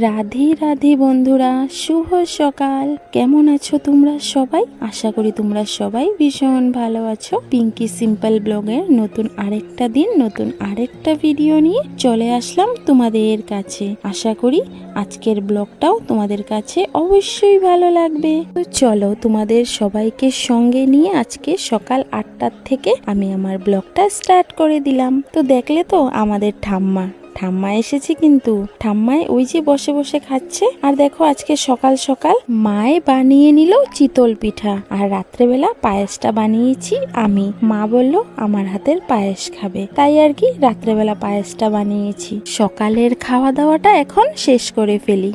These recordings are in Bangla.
রাধে রাধে বন্ধুরা, শুভ সকাল। কেমন আছো তোমরা সবাই? আশা করি তোমরা সবাই ভীষণ ভালো আছো। পিঙ্কি সিম্পল ব্লগের নতুন আরেকটা দিন, নতুন আরেকটা ভিডিও নিয়ে চলে আসলাম তোমাদের কাছে। আশা করি আজকের ব্লগটাও তোমাদের কাছে অবশ্যই ভালো লাগবে। তো চলো তোমাদের সবাইকে সঙ্গে নিয়ে আজকে সকাল আটটার থেকে আমি আমার ব্লগটা স্টার্ট করে দিলাম। তো দেখলে তো আমাদের ঠাম্মা। ঠাম্মা এসেছে কিন্তু। ঠাম্মায় ওই যে বসে বসে খাচ্ছে। আর দেখো আজকে সকাল সকাল মায়ে বানিয়ে নিল চিতল পিঠা। আর রাত্রেবেলা পায়েসটা বানিয়েছি আমি। মা বলল, আমার হাতের পায়েস খাবে। তাই আর কি রাত্রেবেলা পায়েসটা বানিয়েছি। সকালের খাওয়া দাওয়াটা এখন শেষ করে ফেলি।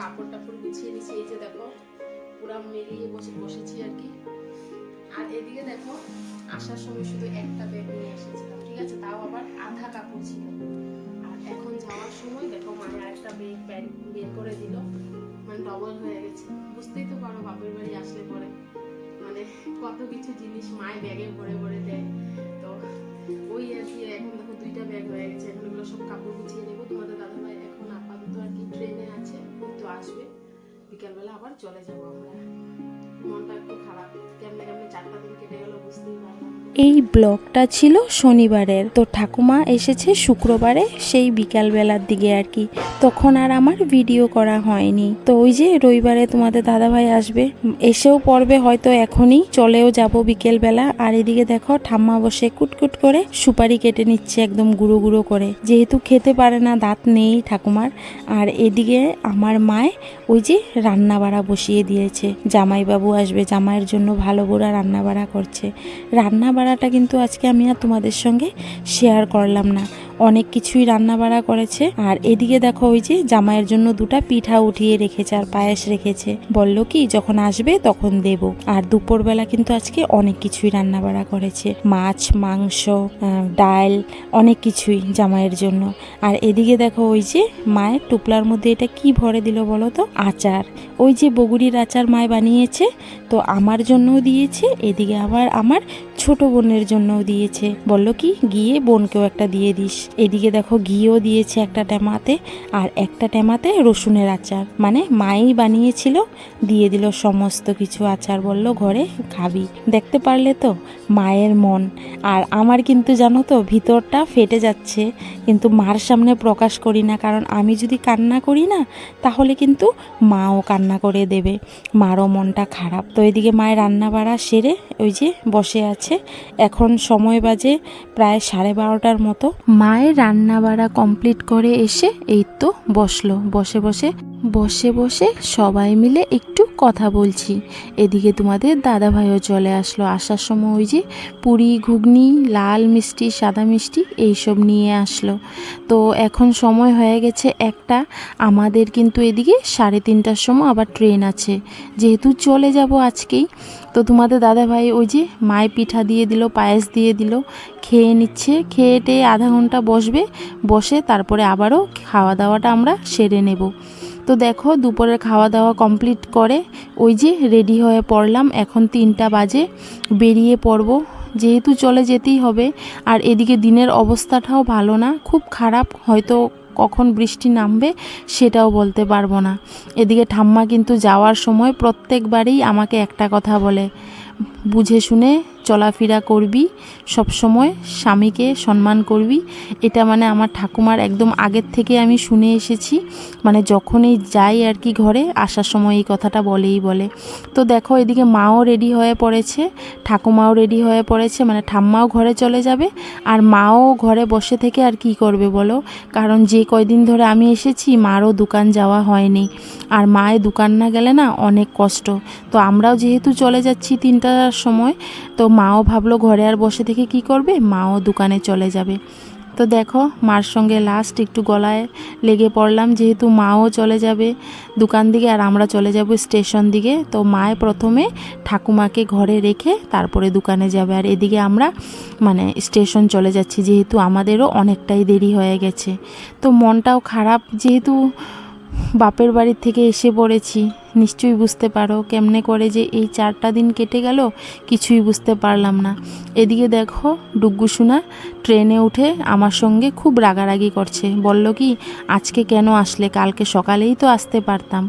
কাপড় টাপড় গুছিয়ে নিয়েছি এই যে দেখো পুরা মেরিয়ে বসে, বসেছি আর কি। আর এদিকে দেখো, আসার সময় শুধু একটা ব্যাগ নিয়ে এসেছিলাম, ঠিক আছে? তাও আবার আধা কাপড় ছিল। আর এখন যাওয়ার সময় দেখো মায়ের একটা ব্যাগ ব্যাগ বের করে দিল। মানে ডবল হয়ে গেছে। বুঝতেই তো পারো, বাপের বাড়ি আসলে পরে। মানে কত কিছু জিনিস মায় ব্যাগে ভরে ভরে দেয়। তো ওই আর কি, এখন দেখো দুইটা ব্যাগ হয়ে গেছে। এখন এগুলো সব কাপড় গুছিয়ে নেব। তোমাদের দাদাভাই এখন আপাতত আর কি ট্রেনে আছে তো আসবে। বিকালবেলা আবার চলে যাব আমরা। এই ব্লগটা ছিল শনিবারের। তো ঠাকুমা এসেছে শুক্রবারে সেই বিকাল বেলার দিকে আর কি। তখন আর আমার ভিডিও করা হয়নি। তো ওই যে রবিবারে তোমাদের দাদাভাই আসবে, এসেও পড়বে হয়তো এখনই। চলেও যাব বিকেল বেলা আর এদিকে দেখো ঠাম্মা বসে কুটকুট করে সুপারি কেটে নিচ্ছে একদম গুঁড়ো গুঁড়ো করে। যেহেতু খেতে পারে না, দাঁত নেই ঠাকুমার। আর এদিকে আমার মায় ওই যে রান্না বাড়া বসিয়ে দিয়েছে। জামাইবাবু আসবে, জামাইয়ের জন্য ভালো বুড়া রান্নাবাড়া করছে। রান্নাবাড়াটা কিন্তু আজকে আমি আর তোমাদের সঙ্গে শেয়ার করলাম না। অনেক কিছুই রান্না বাড়া করেছে। আর এদিকে দেখো ওই যে জামাইয়ের জন্য দুটা পিঠা উঠিয়ে রেখেছে আর পায়েস রেখেছে। বলল কি, যখন আসবে তখন দেব। আর দুপুরবেলা কিন্তু আজকে অনেক কিছুই রান্না বাড়া করেছে। মাছ, মাংস ডাল, অনেক কিছুই জামাইয়ের জন্য। আর এদিকে দেখো ওই যে মায়ের টুপলার মধ্যে এটা কি ভরে দিল বলো তো? আচার। ওই যে বগুড়ির আচার মায় বানিয়েছে, তো আমার জন্যও দিয়েছে, এদিকে আবার আমার ছোট বোনের জন্যও দিয়েছে। বলল কি, গিয়ে বোনকেও একটা দিয়ে দিস। এদিকে দেখো ঘিও দিয়েছে একটা টেমাতে আর একটা টেমাতে রসুনের আচার। মানে মাই বানিয়েছিল, দিয়ে দিল সমস্ত কিছু আচার বলল, ঘরে খাবি। দেখতে পারলে তো মায়ের মন। আর আমার কিন্তু জানো তো ভিতরটা ফেটে যাচ্ছে, কিন্তু মার সামনে প্রকাশ করি না, কারণ আমি যদি কান্না করি না, তাহলে কিন্তু মাও কান্না করে দেবে। মারও মনটা খারাপ। তো এদিকে মায়ের রান্না বাড়া সেরে ওই যে বসে আছে। এখন সময় বাজে প্রায় সাড়ে বারোটার মতো। মায়ের রান্না বাড়া কমপ্লিট করে এসে এই তো বসল। বসে বসে বসে বসে সবাই মিলে একটু কথা বলছি। এদিকে তোমাদের দাদা ভাইও চলে আসলো। আসার সময় ওই যে পুরি, ঘুগনি, লাল মিষ্টি, সাদা মিষ্টি এইসব নিয়ে আসলো। তো এখন সময় হয়ে গেছে একটা। আমাদের কিন্তু এদিকে সাড়ে তিনটার সময় আবার ট্রেন আছে। যেহেতু চলে যাব আজকেই, তো তোমাদের দাদা ভাই ওই যে মায় পিঠা দিয়ে দিল, পায়েস দিয়ে দিল, খেয়ে নিচ্ছে। খেয়ে টেয়ে আধা ঘণ্টা বসবে। বসে তারপরে আবারও খাওয়া দাওয়াটা আমরা সেরে নেব। তো দেখো, দুপুরের খাওয়া দাওয়া কমপ্লিট করে ওই যে রেডি হয়ে পড়লাম। এখন তিনটা বাজে, বেরিয়ে পড়ব। যেহেতু চলে যেতেই হবে, আর এদিকে দিনের অবস্থাটাও ভালো না, খুব খারাপ। হয়তো কখন বৃষ্টি নামবে সেটাও বলতে পারব না। এদিকে ঠাম্মা কিন্তু যাওয়ার সময় প্রত্যেকবারেই আমাকে একটা কথা বলে, বুঝে শুনে চলাফেরা করবি, সব সময় স্বামীকে সম্মান করবি। এটা মানে আমার ঠাকুমার একদম আগের থেকে আমি শুনে এসেছি। মানে যখনই যাই আর কি ঘরে, আসার সময় এই কথাটা বলেই বলে। তো দেখো, এদিকে মাও রেডি হয়ে পড়েছে, ঠাকুমাও রেডি হয়ে পড়েছে মানে ঠাম্মাও ঘরে চলে যাবে, আর মাও ঘরে বসে থেকে আর কি করবে বলো? কারণ যে কয়দিন ধরে আমি এসেছি, মারও দোকান যাওয়া হয়নি। আর মায়ের দোকান না গেলে না অনেক কষ্ট। তো আমরাও যেহেতু চলে যাচ্ছি তিনটার সময়, তো মাও ভাবলো ঘরে আর বসে থেকে কি করবে? মাও দোকানে চলে যাবে। তো দেখো, মার সঙ্গে লাস্ট একটু গলায় লেগে পড়লাম, যেহেতু মাও চলে যাবে দোকান দিকে আর আমরা চলে যাব স্টেশন দিকে, তো মায়ে প্রথমে ঠাকুমাকে ঘরে রেখে তারপরে দোকানে যাবে। আর এদিকে আমরা মানে স্টেশন চলে যাচ্ছি, যেহেতু আমাদেরও অনেকটাই দেরি হয়ে গেছে। তো মনটাও খারাপ, যেহেতু বাপের বাড়ির থেকে এসে পড়েছি। নিশ্চয়ই বুঝতে পারো কেমনে করে যে এই চারটা দিন কেটে গেল, কিছুই বুঝতে পারলাম না। এদিকে দেখো ডুগ্গু সোনা ট্রেনে উঠে আমার সঙ্গে খুব রাগারাগি করছে। বলল কি, আজকে কেন আসলে? কালকে সকালেই তো আসতে পারতাম।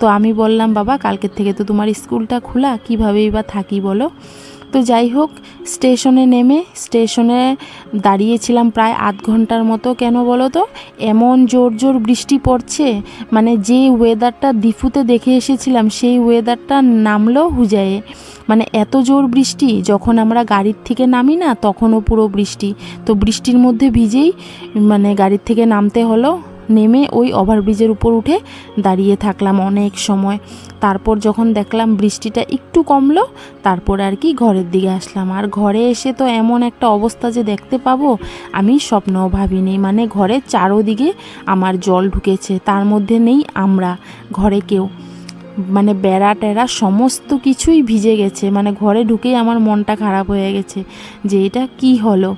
তো আমি বললাম, বাবা, কালকের থেকে তো তোমার স্কুলটা খোলা, কীভাবেই বা থাকি বলো? তো যাই হোক, স্টেশনে নেমে, স্টেশনে দাঁড়িয়েছিলাম প্রায় আধ ঘণ্টার মতো। কেন বলো তো? এমন জোর জোর বৃষ্টি পড়ছে মানে যে ওয়েদারটা দিফুতে দেখে এসেছিলাম, সেই ওয়েদারটা নামলো হুজায়ে। মানে এত জোর বৃষ্টি, যখন আমরা গাড়ির থেকে নামি না, তখনও পুরো বৃষ্টি। তো বৃষ্টির মধ্যে ভিজেই মানে গাড়ির থেকে নামতে হলো। নেমে ওই ওভারব্রিজের উপর উঠে দাঁড়িয়ে থাকলাম অনেক সময়। তারপর যখন দেখলাম বৃষ্টিটা একটু কমলো, তারপর আর কি ঘরের দিকে আসলাম। আর ঘরে এসে তো এমন একটা অবস্থা যে দেখতে পাবো, আমি স্বপ্নও ভাবিনি। মানে ঘরের চারোদিকে আমার জল ঢুকেছে, তার মধ্যে নেই আমরা, ঘরে কেউ। মানে বেড়া টেরা সমস্ত কিছুই ভিজে গেছে। মানে ঘরে ঢুকেই আমার মনটা খারাপ হয়ে গেছে যে এটা কি হলো।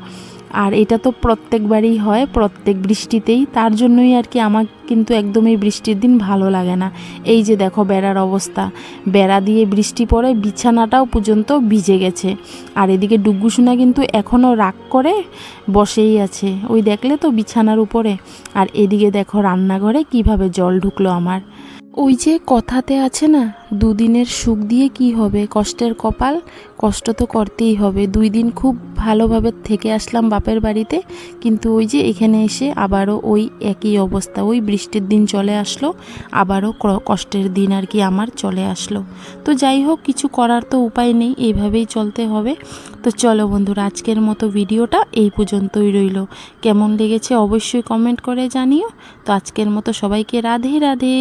আর এটা তো প্রত্যেকবারই হয়, প্রত্যেক বৃষ্টিতেই। তার জন্যই আর কি আমার কিন্তু একদমই বৃষ্টির দিন ভালো লাগে না। এই যে দেখো বেড়ার অবস্থা, বেড়া দিয়ে বৃষ্টি পড়ে, বিছানাটাও পর্যন্ত ভিজে গেছে। আর এদিকে ডুগ্গুসোনা কিন্তু এখনও রাগ করে, বসেই আছে। ওই দেখলে তো বিছানার উপরে। আর এদিকে দেখো রান্নাঘরে কীভাবে জল ঢুকলো আমার। ওই যে কথাতে আছে না, দুদিনের সুখ দিয়ে কি হবে? কষ্টের কপাল, কষ্ট তো করতেই হবে। দুই দিন খুব ভালোভাবে থেকে আসলাম বাপের বাড়িতে, কিন্তু ওই যে এখানে এসে আবারও ওই একই অবস্থা। ওই বৃষ্টির দিন চলে আসলো, আবারও কষ্টের দিন আর কি আমার চলে আসলো। তো যাই হোক, কিছু করার তো উপায় নেই, এইভাবেই চলতে হবে। তো চলো বন্ধুরা, আজকের মতো ভিডিওটা এই পর্যন্তই রইল। কেমন লেগেছে অবশ্যই কমেন্ট করে জানিও। তো আজকের মতো সবাইকে রাধে রাধে।